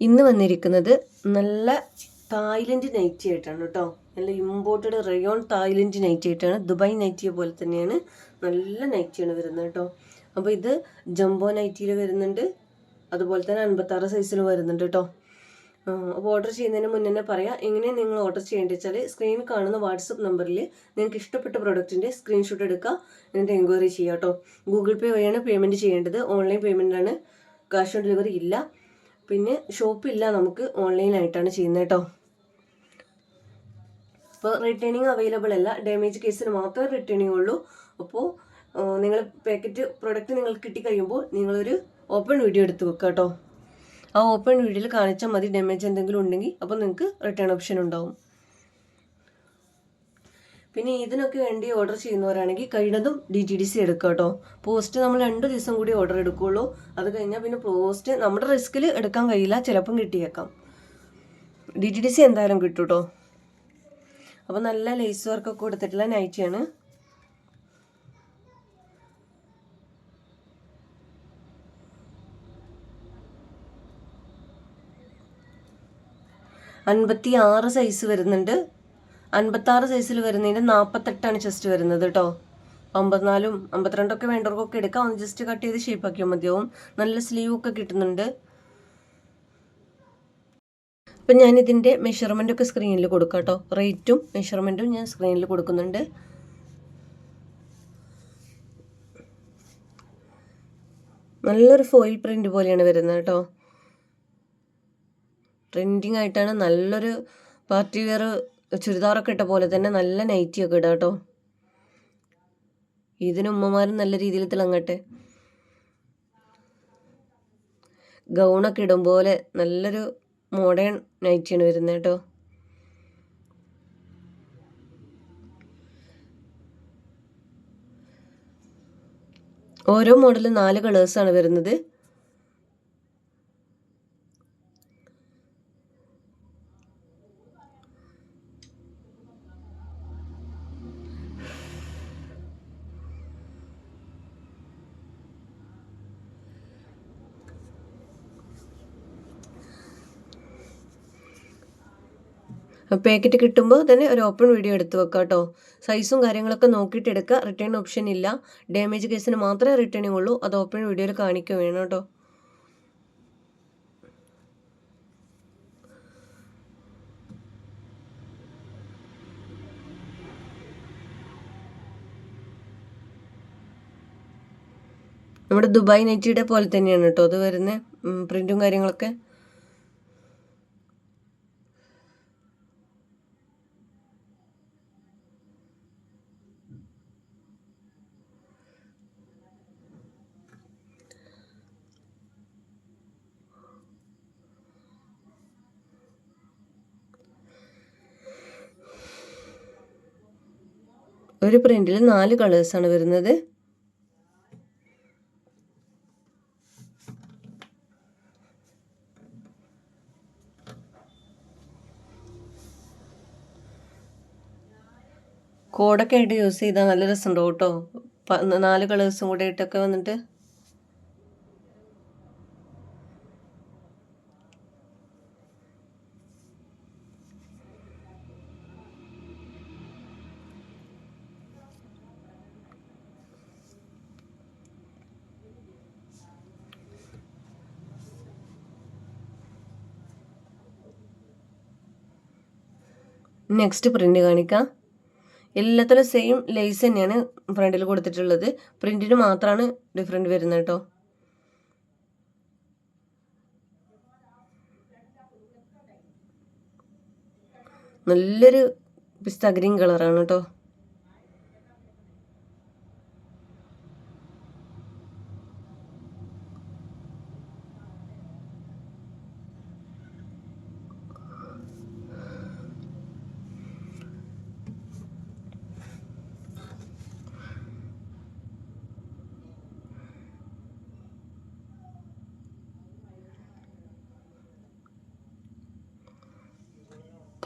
ഇന്ന് വന്നിരിക്കുന്നത് നല്ല തായ്ലൻഡ് നൈറ്റി ആയിട്ടാണ് കേട്ടോ. നല്ല ഇമ്പോർട്ടഡ് റയോൺ തായ്ലൻഡ് നൈറ്റി ആയിട്ടാണ്. ദുബായ് നൈറ്റിയെ പോലെ തന്നെയാണ്. നല്ല നൈറ്റിയാണ് വരുന്നത് കേട്ടോ. അപ്പോൾ ഇത് ജംബോ നൈറ്റിയിൽ വരുന്നുണ്ട്. അതുപോലെ തന്നെ അൻപത്താറ് സൈസിൽ വരുന്നുണ്ട് കേട്ടോ. അപ്പോൾ ഓർഡർ ചെയ്യുന്നതിന് മുന്നേ തന്നെ പറയാം. എങ്ങനെ നിങ്ങൾ ഓർഡർ ചെയ്യേണ്ടത് വെച്ചാൽ സ്ക്രീനിൽ കാണുന്ന വാട്സപ്പ് നമ്പറിൽ നിങ്ങൾക്ക് ഇഷ്ടപ്പെട്ട പ്രോഡക്റ്റിന്റെ സ്ക്രീൻഷോട്ട് എടുക്കുക. എന്നിട്ട് എൻക്വയറി ചെയ്യുക കേട്ടോ. ഗൂഗിൾ പേ വഴിയാണ് പേയ്മെന്റ് ചെയ്യേണ്ടത്. ഓൺലൈൻ പേയ്മെന്റാണ് ക്യാഷ് ഓൺ ഡെലിവറി ഇല്ല. പിന്നെ ഷോപ്പില്ല നമുക്ക് ഓൺലൈനായിട്ടാണ് ചെയ്യുന്നത് കേട്ടോ. അപ്പോൾ റിട്ടേണിങ് അവൈലബിൾ അല്ല ഡാമേജ് കേസിന് മാത്രമേ റിട്ടേണിങ് ഉള്ളൂ. അപ്പോൾ നിങ്ങൾ പാക്കറ്റ് പ്രൊഡക്റ്റ് നിങ്ങൾക്ക് കിട്ടിക്കഴിയുമ്പോൾ നിങ്ങളൊരു ഓപ്പൺ വീഡിയോ എടുത്ത് വെക്കുക കേട്ടോ. ആ ഓപ്പൺ വീഡിയോയിൽ കാണിച്ചാൽ മതി ഡാമേജ് എന്തെങ്കിലും ഉണ്ടെങ്കിൽ അപ്പോൾ നിങ്ങൾക്ക് റിട്ടേൺ ഓപ്ഷൻ ഉണ്ടാവും. പിന്നെ ഇതിനൊക്കെ വേണ്ടി ഓർഡർ ചെയ്യുന്നവരാണെങ്കിൽ കഴിയുന്നതും ഡി ടി ഡി സി എടുക്കുക കേട്ടോ. പോസ്റ്റ് നമ്മൾ രണ്ട് ദിവസം കൂടി ഓർഡർ എടുക്കുകയുള്ളൂ അത് കഴിഞ്ഞാൽ പിന്നെ പോസ്റ്റ് നമ്മുടെ റിസ്കിൽ എടുക്കാൻ കഴിയില്ല ചിലപ്പം കിട്ടിയേക്കാം. ഡി ടി ഡി സി എന്തായാലും കിട്ടും കേട്ടോ. അപ്പോൾ നല്ല ലേസ് വർക്കൊക്കെ കൊടുത്തിട്ടുള്ള നൈറ്റിയാണ് അൻപത്തി ആറ് സൈസ് വരുന്നുണ്ട്. അൻപത്താറ് സൈസിൽ വരുന്നതിന്റെ നാൽപ്പത്തെട്ടാണ് ചെസ്റ്റ് വരുന്നത് കേട്ടോ അമ്പത്തിനാലും അമ്പത്തിരണ്ടൊക്കെ വേണ്ടവർക്കൊക്കെ എടുക്കാം. ഒന്ന് ജസ്റ്റ് കട്ട് ചെയ്ത് ഷേപ്പാക്കിയാൽ മതിയാവും. നല്ല സ്ലീവ് ഒക്കെ കിട്ടുന്നുണ്ട്. അപ്പം ഞാനിതിന്റെ മെഷർമെന്റ് ഒക്കെ സ്ക്രീനിൽ കൊടുക്കാം കേട്ടോ റേറ്റും മെഷർമെന്റും ഞാൻ സ്ക്രീനിൽ കൊടുക്കുന്നുണ്ട്. നല്ലൊരു ഫോയിൽ പ്രിന്റ് പോലെയാണ് വരുന്നത് കേട്ടോ ട്രെൻഡിങ് ആയിട്ടാണ് നല്ലൊരു പാർട്ടി വെയർ ചുരിദാറൊക്കെ ഇട്ട പോലെ തന്നെ നല്ല നൈറ്റിയൊക്കെ ഇടാം കേട്ടോ ഇതിന് ഉമ്മമാരും നല്ല രീതിയിൽ തിളങ്ങട്ടെ. ഗൗണൊക്കെ ഇടും പോലെ നല്ലൊരു മോഡേൺ നൈറ്റിയാണ് വരുന്നത് കേട്ടോ ഓരോ മോഡലും നാല് കളേഴ്സാണ് വരുന്നത്. പാക്കറ്റ് കിട്ടുമ്പോൾ തന്നെ ഒരു ഓപ്പൺ വീഡിയോ എടുത്ത് വെക്കുക കേട്ടോ സൈസും കാര്യങ്ങളൊക്കെ നോക്കിയിട്ട് എടുക്കുക റിട്ടേൺ ഓപ്ഷൻ ഇല്ല. ഡാമേജ് കേസിന് മാത്രമേ റിട്ടേണിംഗ് ഉള്ളൂ. അത് ഓപ്പൺ വീഡിയോയിൽ കാണിക്കുക വേണം കേട്ടോ നമ്മുടെ ദുബായ് നെറ്റിയുടെ പോലെ തന്നെയാണ് കേട്ടോ അത് വരുന്ന. പ്രിന്റും കാര്യങ്ങളൊക്കെ. ഒരു പ്രിന്റിൽ നാല് കളേഴ്സ് ആണ് വരുന്നത്. കോഡൊക്കെ ആയിട്ട് യൂസ് ചെയ്താൽ നല്ല രസമുണ്ടോ കേട്ടോ. നാല് കളേഴ്സും കൂടെ ഇട്ടൊക്കെ വന്നിട്ട്. നെക്സ്റ്റ് പ്രിന്റ് കാണിക്കാം. എല്ലാത്തിലും സെയിം ലേസ് തന്നെയാണ് ഫ്രണ്ടിൽ കൊടുത്തിട്ടുള്ളത്. പ്രിന്റിന് മാത്രമാണ് ഡിഫറെന്റ് വരുന്നത് കേട്ടോ നല്ലൊരു പിസ്ത ഗ്രീൻ കളറാണ് കേട്ടോ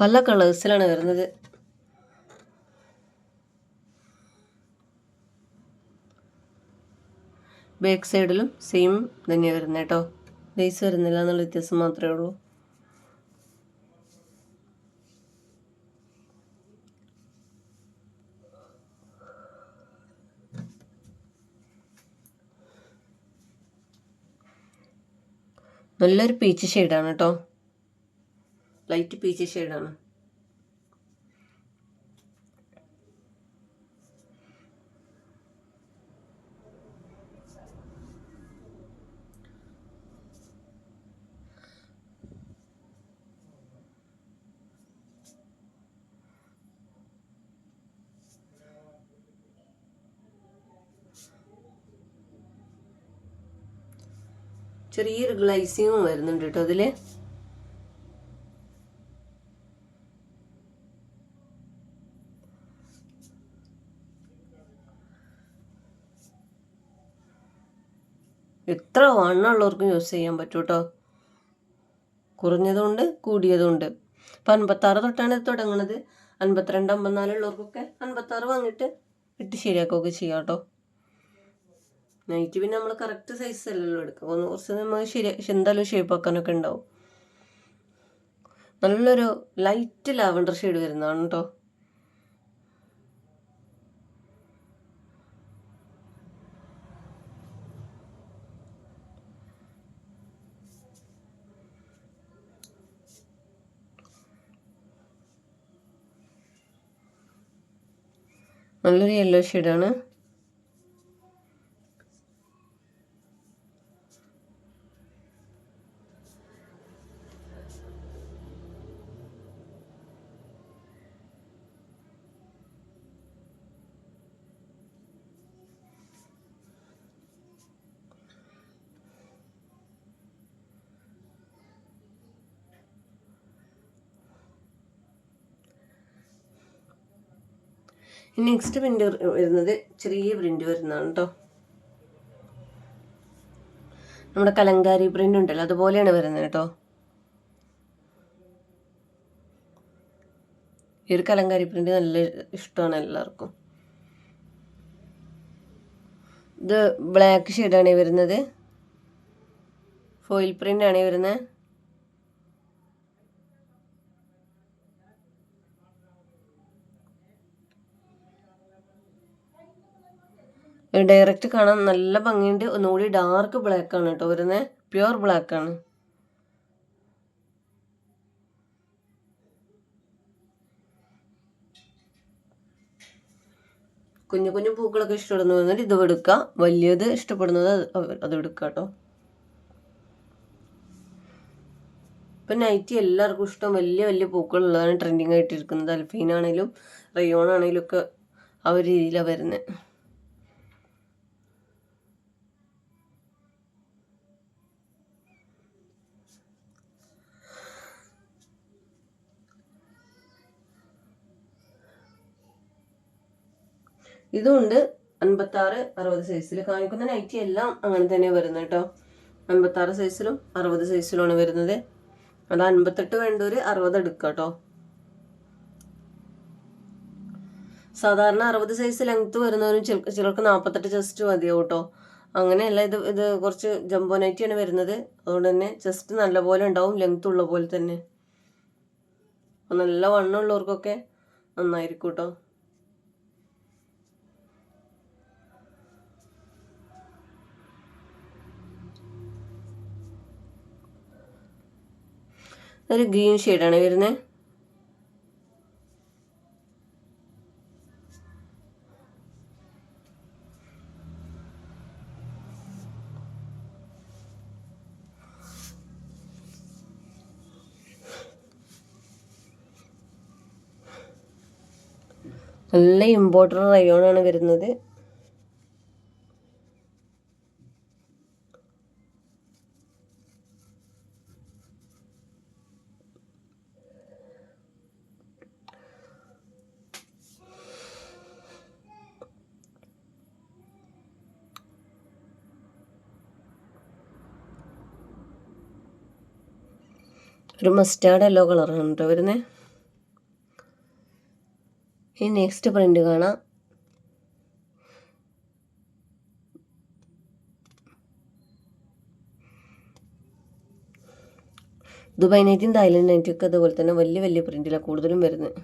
പല കളേഴ്സിലാണ് വരുന്നത്. ബാക്ക് സൈഡിലും സെയിം തന്നെയാണ് വരുന്നത് കേട്ടോ. ലേസ് വരുന്നില്ല എന്നുള്ള വ്യത്യാസം മാത്രമേ ഉള്ളൂ. നല്ലൊരു പീച്ച് ഷെയ്ഡാണ് കേട്ടോ. ലൈറ്റ് പീച്ച് ഷെയ്ഡാണ് ചെറിയൊരു ഗ്ലൈസിങ്ങും വരുന്നുണ്ട് കേട്ടോ അതിൽ എത്ര വണ്ണമുള്ളവർക്കും യൂസ് ചെയ്യാൻ പറ്റും കേട്ടോ കുറഞ്ഞതുകൊണ്ട് കൂടിയതുണ്ട്. അപ്പം അൻപത്താറ് തൊട്ടാണ് ഇത് തുടങ്ങുന്നത് അൻപത്തിരണ്ട് അമ്പത്തിനാലുള്ളവർക്കൊക്കെ അൻപത്താറ് വാങ്ങിയിട്ട് ഇട്ട് ശരിയാക്കുകയൊക്കെ ചെയ്യാം കേട്ടോ നൈറ്റ് പിന്നെ നമ്മൾ കറക്റ്റ് സൈസ് അല്ലല്ലോ എടുക്കുക. ഒന്ന് കുറച്ച് നമ്മൾ ശരി എന്തായാലും ഷേപ്പ് ആക്കാനൊക്കെ ഉണ്ടാവും. നല്ലൊരു ലൈറ്റ് ലാവണ്ടർ ഷെയ്ഡ് വരുന്നതാണ് കേട്ടോ നല്ലൊരു യെല്ലോ ഷെയ്ഡാണ് നെക്സ്റ്റ് പ്രിന്റ് വരുന്നത് ചെറിയ പ്രിന്റ് വരുന്നതാണ് കേട്ടോ നമ്മുടെ കലങ്കാരി പ്രിന്റ് ഉണ്ടല്ലോ അതുപോലെയാണ് വരുന്നത് കേട്ടോ ഈ ഒരു കലങ്കാരി പ്രിന്റ് നല്ല ഇഷ്ടമാണ് എല്ലാവർക്കും. ഇത് ബ്ലാക്ക് ഷെയ്ഡാണ് വരുന്നത്. ഫോയിൽ പ്രിന്റ് ആണ് വരുന്നത്. ഡയറക്റ്റ് കാണാൻ നല്ല ഭംഗിയുണ്ട്. ഒന്നുകൂടി ഡാർക്ക് ബ്ലാക്ക് ആണ് കേട്ടോ വരുന്നത് പ്യുവർ ബ്ലാക്ക് ആണ്. കുഞ്ഞു കുഞ്ഞു പൂക്കളൊക്കെ ഇഷ്ടപ്പെടുന്നത് ഇത് എടുക്കുക വലിയത് ഇഷ്ടപ്പെടുന്നത് അത് എടുക്കുക കേട്ടോ ഇപ്പം നൈറ്റി എല്ലാവർക്കും ഇഷ്ടം വലിയ വലിയ പൂക്കളുള്ളതാണ് ട്രെൻഡിങ് ആയിട്ടിരിക്കുന്നത്. റയോൺ ആണെങ്കിലും ഒക്കെ ആ ഒരു രീതിയിലാണ് വരുന്നത് ഇതുണ്ട്. അൻപത്താറ് അറുപത് സൈസിൽ കാണിക്കുന്ന നൈറ്റി എല്ലാം അങ്ങനെ തന്നെ വരുന്നത് കേട്ടോ അൻപത്താറ് സൈസിലും അറുപത് സൈസിലുമാണ് വരുന്നത്. അത് അൻപത്തെട്ട് വേണ്ടവര് അറുപത് എടുക്കുക കേട്ടോ സാധാരണ അറുപത് സൈസ് ലെങ്ത് വരുന്നവരും ചിലർക്ക് നാൽപ്പത്തെട്ട് ചെസ്റ്റ് മതിയാവും കേട്ടോ അങ്ങനെയല്ല ഇത് ഇത് കുറച്ച് ജംബോ നൈറ്റിയാണ് വരുന്നത്. അതുകൊണ്ട് തന്നെ ചെസ്റ്റ് നല്ലപോലെ ഉണ്ടാവും ലെങ്ത് ഉള്ള പോലെ തന്നെ. നല്ല വണ്ണമുള്ളവർക്കൊക്കെ നന്നായിരിക്കും കേട്ടോ ഒരു ഗ്രീൻ ഷെയ്ഡാണ് വരുന്നത് നല്ല ഇമ്പോർട്ടർ റയോണാണ് വരുന്നത്. ഒരു മസ്റ്റാർഡ് യെല്ലോ കളറാണ് കേട്ടോ വരുന്നത് ഈ നെക്സ്റ്റ് പ്രിന്റ് കാണാം. ദുബായ് നൈറ്റും തായ്ലൻഡ് നൈറ്റും ഒക്കെ അതുപോലെ തന്നെ വലിയ വലിയ പ്രിന്റിലാണ് കൂടുതലും വരുന്നത്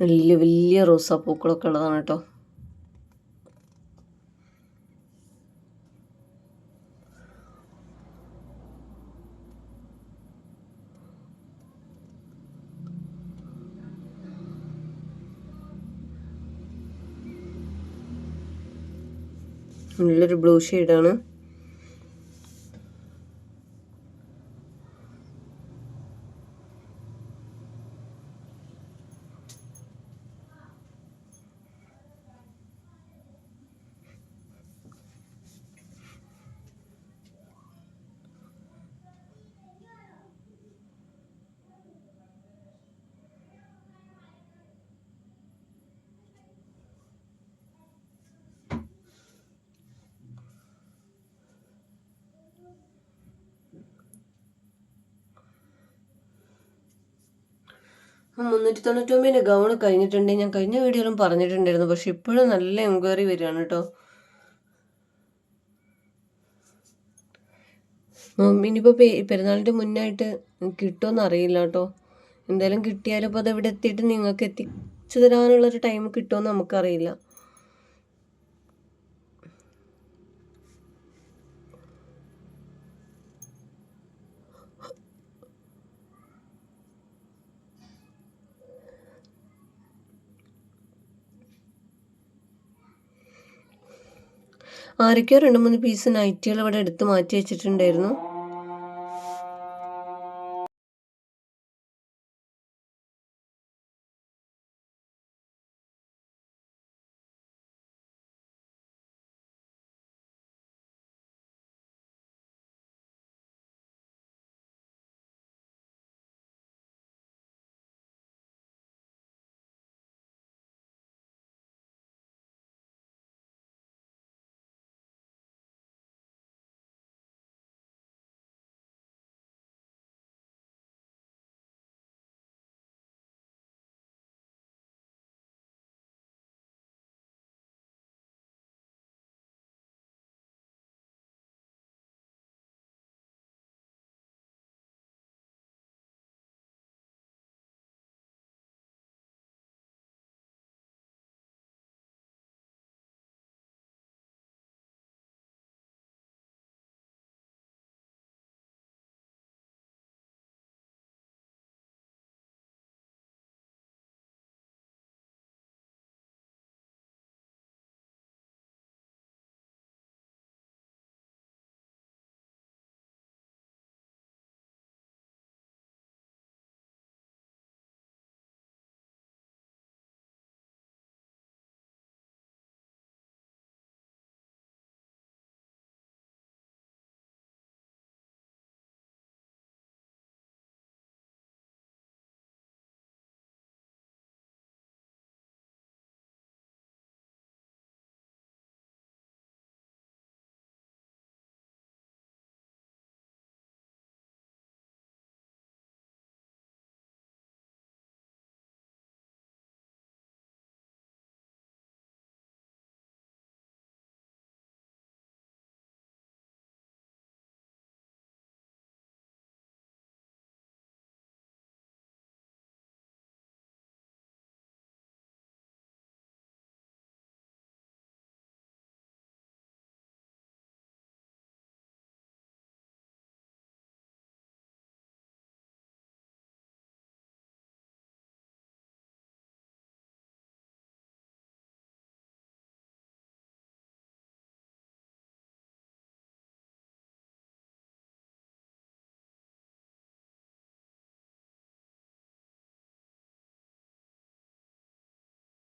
വലിയ വലിയ റോസാപ്പൂക്കളൊക്കെ ഉള്ളതാണ് കേട്ടോ. നല്ലൊരു ബ്ലൂ ഷെയ്ഡാണ്. മുന്നൂറ്റി തൊണ്ണൂറ്റൊമ്പതിന്റെ ഗൗൺ കഴിഞ്ഞിട്ടുണ്ട് ഞാൻ കഴിഞ്ഞ വീഡിയോയിലും പറഞ്ഞിട്ടുണ്ടായിരുന്നു. പക്ഷെ ഇപ്പോഴും നല്ല എൻക്വയറി വരികയാണ് കേട്ടോ ഇനിയിപ്പോൾ പെരുന്നാളിന്റെ മുന്നായിട്ട് കിട്ടുമെന്ന് അറിയില്ല കേട്ടോ എന്തായാലും കിട്ടിയാലും ഇപ്പോൾ അത് ഇവിടെ എത്തിയിട്ട് നിങ്ങൾക്ക് എത്തിച്ചു തരാനുള്ളൊരു ടൈം കിട്ടുമെന്ന് നമുക്കറിയില്ല. ആരൊക്കെയോ രണ്ട് മൂന്ന് പീസ് നൈറ്റികൾ ഇവിടെ എടുത്ത് മാറ്റി വെച്ചിട്ടുണ്ടായിരുന്നു.